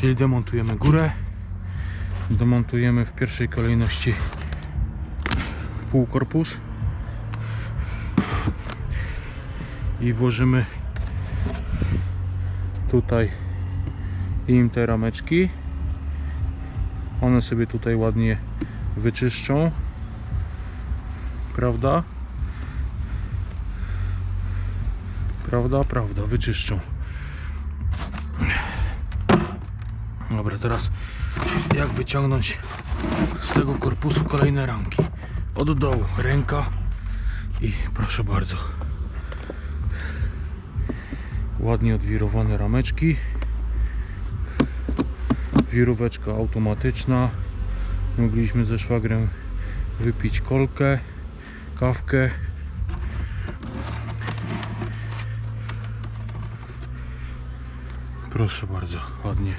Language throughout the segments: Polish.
Czyli demontujemy górę. Demontujemy w pierwszej kolejności półkorpus. I włożymy tutaj im te rameczki. One sobie tutaj ładnie wyczyszczą. Prawda? Prawda, prawda, wyczyszczą. Dobra, teraz jak wyciągnąć z tego korpusu kolejne ramki? Od dołu ręka i proszę bardzo. Ładnie odwirowane rameczki. Wiróweczka automatyczna. Mogliśmy ze szwagrem wypić kolkę, kawkę. Proszę bardzo, ładnie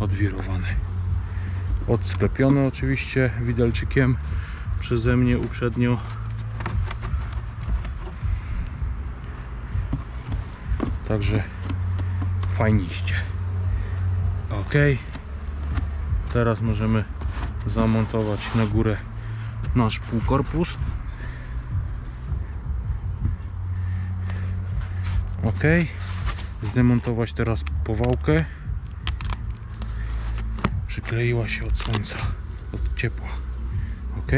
odwirowane. Odsklepione oczywiście widelczykiem przeze mnie uprzednio. Także fajniście. Ok. Teraz możemy zamontować na górę nasz półkorpus. Ok. Zdemontować teraz powałkę. Przykleiła się od słońca, od ciepła. Ok.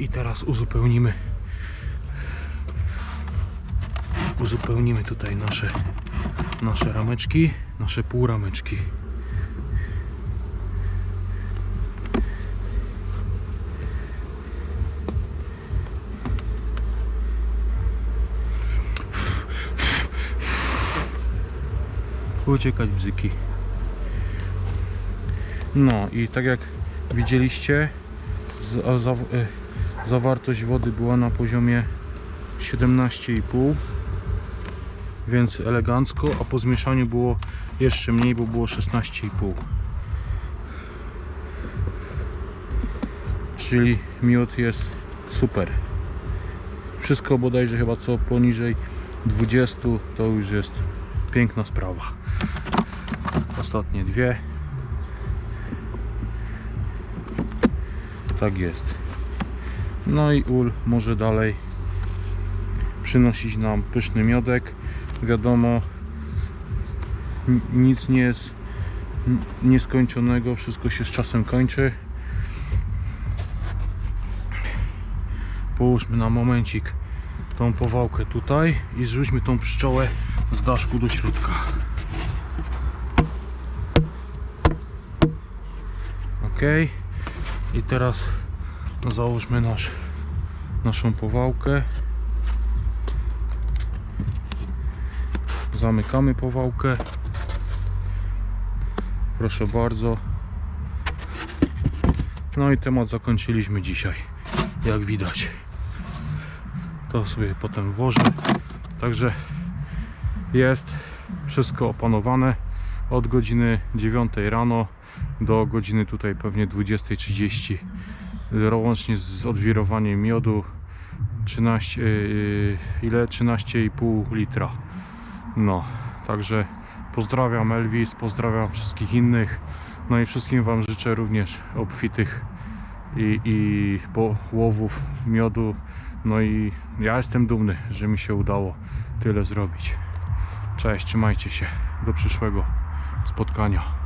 I teraz uzupełnimy uzupełnimy tutaj nasze nasze rameczki, nasze półrameczki. Uciekać bzyki. No i tak jak widzieliście, e, zawartość wody była na poziomie 17,5 więc elegancko, a po zmieszaniu było jeszcze mniej, bo było 16,5 czyli miód jest super. Wszystko bodajże chyba co poniżej 20 to już jest piękna sprawa. Ostatnie dwie tak jest. No i ul może dalej przynosić nam pyszny miodek. Wiadomo nic nie jest nieskończonego wszystko się z czasem kończy. Połóżmy na momencik tą powałkę tutaj i zrzućmy tą pszczołę z daszku do środka. Ok i teraz załóżmy nasz, naszą powałkę. Zamykamy powałkę. Proszę bardzo. No i temat zakończyliśmy dzisiaj jak widać. To sobie potem włożę. Także jest wszystko opanowane od godziny 9 rano do godziny tutaj pewnie 20.30 łącznie z odwirowaniem miodu 13 yy, ile 13,5 litra no, także pozdrawiam Elvis, pozdrawiam wszystkich innych. No i wszystkim Wam życzę również obfitych i, i połowów miodu. No i ja jestem dumny, że mi się udało tyle zrobić. Cześć, trzymajcie się. Do przyszłego spotkania.